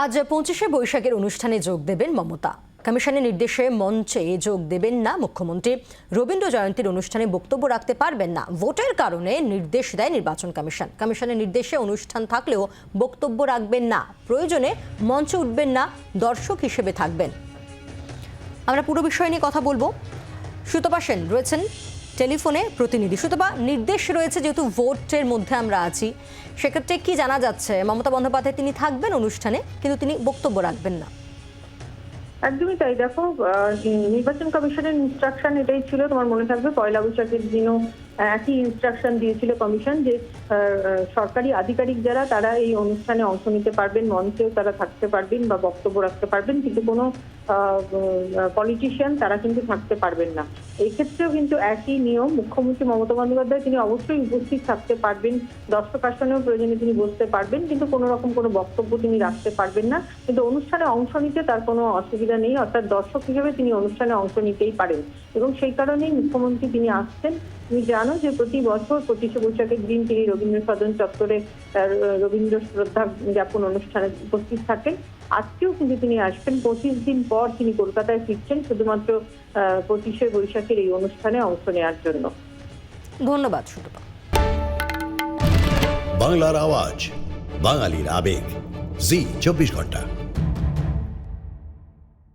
আজ পঁচিশে বৈশাখের অনুষ্ঠানে যোগ দেবেন মমতা। কমিশনের নির্দেশে মঞ্চে যোগ দেবেন না মুখ্যমন্ত্রী। রবীন্দ্র জয়ন্তীর অনুষ্ঠানে বক্তব্য রাখতে পারবেন না। ভোটের কারণে নির্দেশ দেয় নির্বাচন কমিশন। কমিশনের নির্দেশে অনুষ্ঠান থাকলেও বক্তব্য রাখবেন না। প্রয়োজনে মঞ্চে উঠবেন না, দর্শক হিসেবে থাকবেন। আমরা পুরো বিষয় নিয়ে কথা বলব। সুতপা সেন রয়েছেন। টেলিফোনে প্রতিনিধি। সুতপা নির্দেশ রয়েছে যেহেতু ভোটের মধ্যে আমরা আছি, সেক্ষেত্রে কি জানা যাচ্ছে? মমতা বন্দ্যোপাধ্যায় তিনি থাকবেন অনুষ্ঠানে, কিন্তু তিনি বক্তব্য রাখবেন না। একদমই তাই। দেখো নির্বাচন কমিশনের ইনস্ট্রাকশন এটাই ছিল, তোমার মনে থাকবে, পয়লা বৈশাখের দিনও একই ইনস্ট্রাকশন দিয়েছিল কমিশন যে সরকারি আধিকারিক যারা, তারা এই অনুষ্ঠানে অংশ নিতে পারবেন, মঞ্চেও তারা থাকতে পারবেন বা বক্তব্য রাখতে পারবেন, কিন্তু কোনো পলিটিশিয়ান তারা কিন্তু থাকতে পারবেন না। এই ক্ষেত্রেও কিন্তু একই নিয়ম মুখ্যমন্ত্রী মমতা বন্দ্যোপাধ্যায়, তিনি অবশ্যই উপস্থিত থাকতে পারবেন। দর্শক আসনেও প্রয়োজনে তিনি বসতে পারবেন, কিন্তু কোনো রকম কোনো বক্তব্য তিনি রাখতে পারবেন না। কিন্তু অনুষ্ঠানে অংশ নিতে তার কোনো অসুবিধা নেই, অর্থাৎ দর্শক হিসেবে তিনি অনুষ্ঠানে অংশ নিতেই পারেন। এবং সেই কারণেই মুখ্যমন্ত্রী তিনি আসছেন। তুমি জানো যে প্রতি বছর পঁচিশে বৈশাখের দিন তিনি রবীন্দ্র সদন চত্বরে রবীন্দ্র শ্রদ্ধা জ্ঞাপন অনুষ্ঠানে উপস্থিত থাকেন। আজকেও কিন্তু তিনি আসবেন। পঁচিশ দিন পর তিনি কলকাতায় ফিরছেন শুধুমাত্র পঁচিশে বৈশাখের এই অনুষ্ঠানে অংশ নেওয়ার জন্য। ধন্যবাদ সুতপা বাংলার আওয়াজ বাঙালির আবেগ। জি চব্বিশ ঘণ্টা।